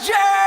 yeah!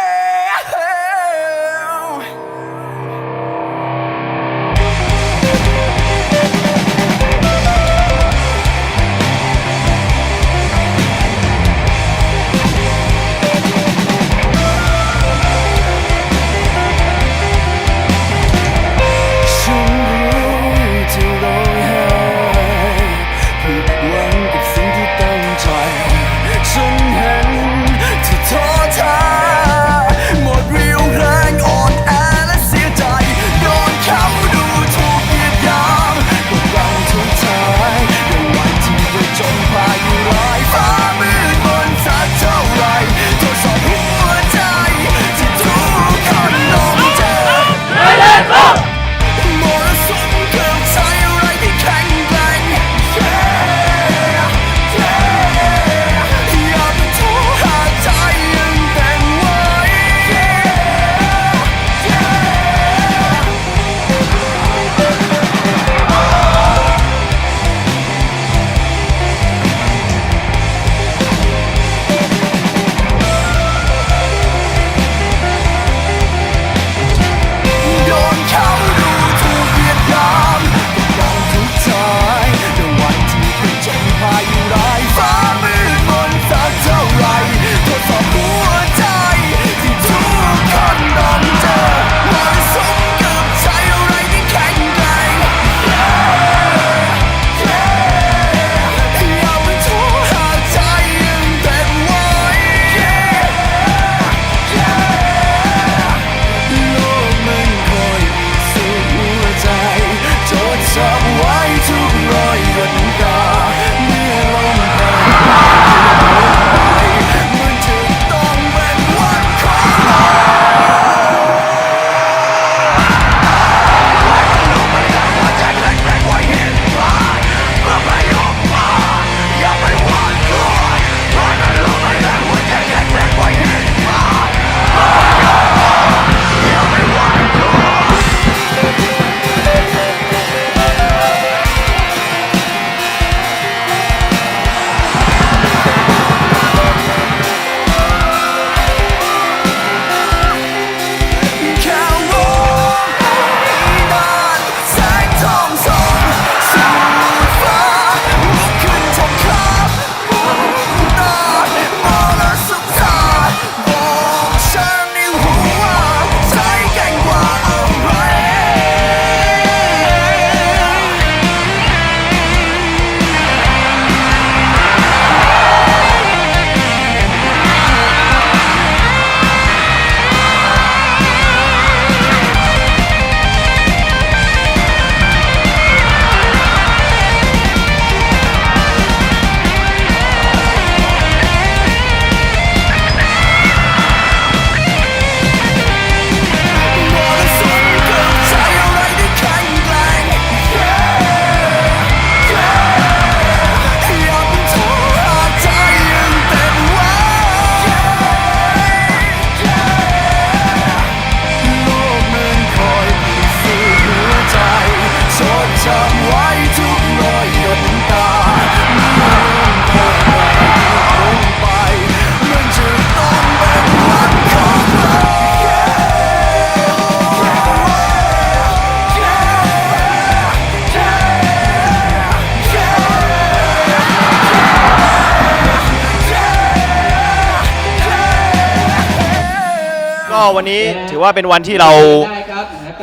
วันนี้ถือว่าเป็นวันที่เรา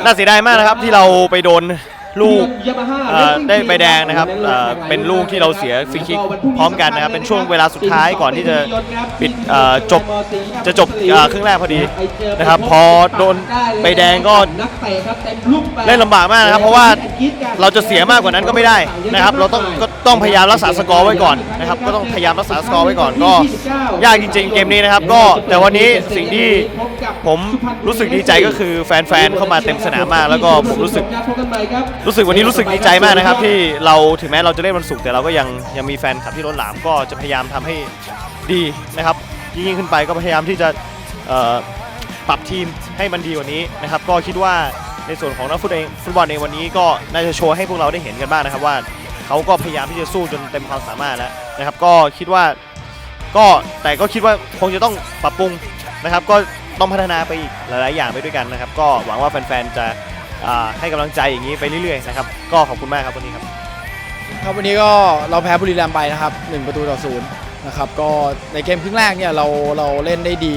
น่าเสียดายมากนะครับที่เราไปโดนลูกเอ่อได้ใบแดงนะครับเอ่อเป็นลูกที่เราเสียฟรีคิกพร้อมกันนะครับ เป็นช่วงเวลาสุดท้ายก่อนที่จะปิดเอ่อจบจะจบเอ่อครึ่งแรกพอดีนะครับ พอโดนใบแดงก็เล่นลำบากมากนะครับ เพราะว่าเราจะเสียมากกว่านั้นก็ไม่ได้นะครับ เราต้องก็ ต้องพยายามรักษาสกอร์ไว้ก่อนนะครับก็ต้องพยายามรักษาสกอร์ไว้ก่อนก็ ยากจริง ๆ เกมนี้นะครับ ก็แต่วันนี้สิ่งที่ผมรู้สึกดีใจก็คือแฟนๆเข้ามาเต็มสนามมาก แล้วก็ผมรู้สึกรู้สึกวันนี้รู้สึกดีใจมากนะครับ ที่เราถึงแม้เราจะเล่นวันศุกร์แต่เราก็ยังยังมีแฟนคลับที่ล้นหลามก็จะพยายามทำให้ดีนะครับยิ่งขึ้นไปก็พยายามที่จะปรับทีมให้มันดีกว่านี้นะครับ ก็คิดว่าในส่วนของนักฟุตเองฟุตบอลในวันนี้ก็น่าจะโชว์ให้พวกเราได้เห็นกันบ้างนะครับว่า เขาก็พยายามที่จะสู้จนเต็มความสามารถแล้วนะครับก็คิดว่าก็แต่ก็คิดว่าคงจะต้องปรับปรุงนะครับ ก็ต้องพัฒนาไปอีกหลาย ๆ อย่างไปด้วยกันนะครับ ก็หวังว่าแฟน ๆ จะให้กำลังใจอย่างนี้ไปเรื่อย ๆ นะครับ ก็ขอบคุณมากครับวันนี้ครับครับวันนี้ก็เราแพ้บุรีรัมย์ไปนะครับ 1 ประตูต่อศูนย์นะครับก็ในเกมครึ่งแรกเนี่ยเราเราเล่นได้ดี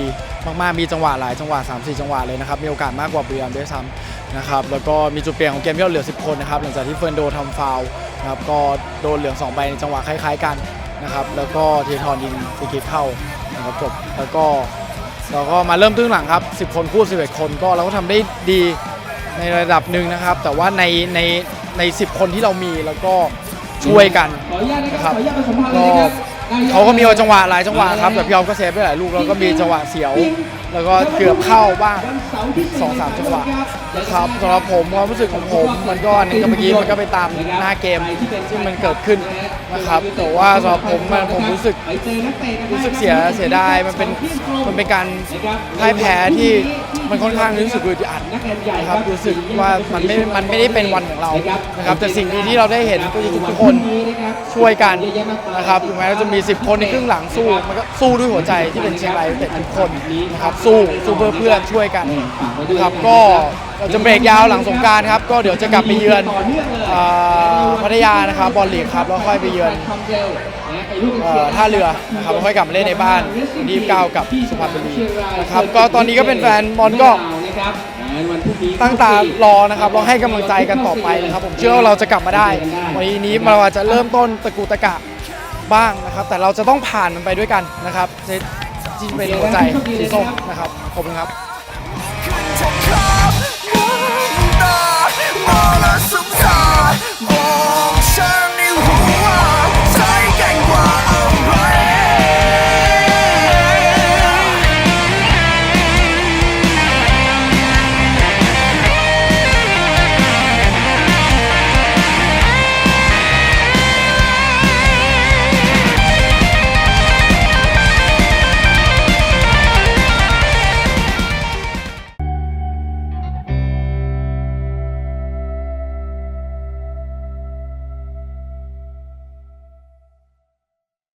มาก ๆ มีจังหวะหลายจังหวะ 3-4 จังหวะเลยนะครับ มีโอกาสมากกว่าบุรีรัมย์ด้วยซ้ำนะครับแล้วก็มีจุดเปลี่ยนของเกมที่เราเหลือ 10 คนนะครับหลังจากที่เฟิร์นโดทำฟาวล์ นะครับก็โดนเหลือง2ใบในจังหวะคล้าย ๆกันนะครับ แล้วก็เทียทรยิงฟรีคิกเข้านะครับจบแล้วก็เราก็มาเริ่มตึ้งหลังครับ 10 คนคู่ 11 คนก็เราก็ทำได้ดีในระดับหนึ่งนะครับ แต่ว่าในในใน 10 คนที่เรามีแล้วก็ช่วยกันขออนุญาตนะครับค เขาก็มีจังหวะหลายจังหวะครับแต่พี่ออมก็เซฟได้หลายลูกแล้วก็มีจังหวะเสียว แล้วก็เกือบเข้าบ้างสองสามจังหวะนะครับสำหรับผมความรู้สึกของผมมันก็อันนี้ก็เมื่อกี้มันก็ไปตามหน้าเกมที่มันเกิดขึ้นนะครับแต่ว่าสำหรับผมมันผมรู้สึกเจอนักเตะนะครับรู้สึกเสียเสียดายมันเป็นมันเป็นการพ่ายแพ้ที่มันค่อนข้างรู้สึกอึดอัดนักเรียนใหญ่นะครับรู้สึกว่ามันไม่มันไม่ได้เป็นวันของเรานะครับแต่สิ่งดีที่เราได้เห็นก็คือทุกคนช่วยกันนะครับถึงแม้เราจะมี10คนในครึ่งหลังสู้มันก็สู้ด้วยหัวใจที่เป็นเชียงรายยูไนเต็ดทุกคนนะครับสู้สู้เพื่อเพื่อนช่วยกันนะครับก็เราจะเบรกยาวหลังสงกรารครับ ก็เดี๋ยวจะกลับไปเยือนอ่าพัทยานะครับบอลลีกครับแล้วค่อยไปเยือนเอ่อท่าเรือนะครับแล้วค่อยกลับมาเล่นในบ้านวันที่29กับสุพรรณบุรีนะครับก็ตอนนี้ก็เป็นแฟนบอลก็ตั้งตารอนะครับเราให้กำลังใจกันต่อไปนะครับ ผมเชื่อว่าเราจะกลับมาได้ วันนี้เราอาจจะเริ่มต้นตะกุตะกะ บ้างนะครับ แต่เราจะต้องผ่านมันไปด้วยกันนะครับที่เป็นหัใจสีส้มนะครับขอบคุณครับ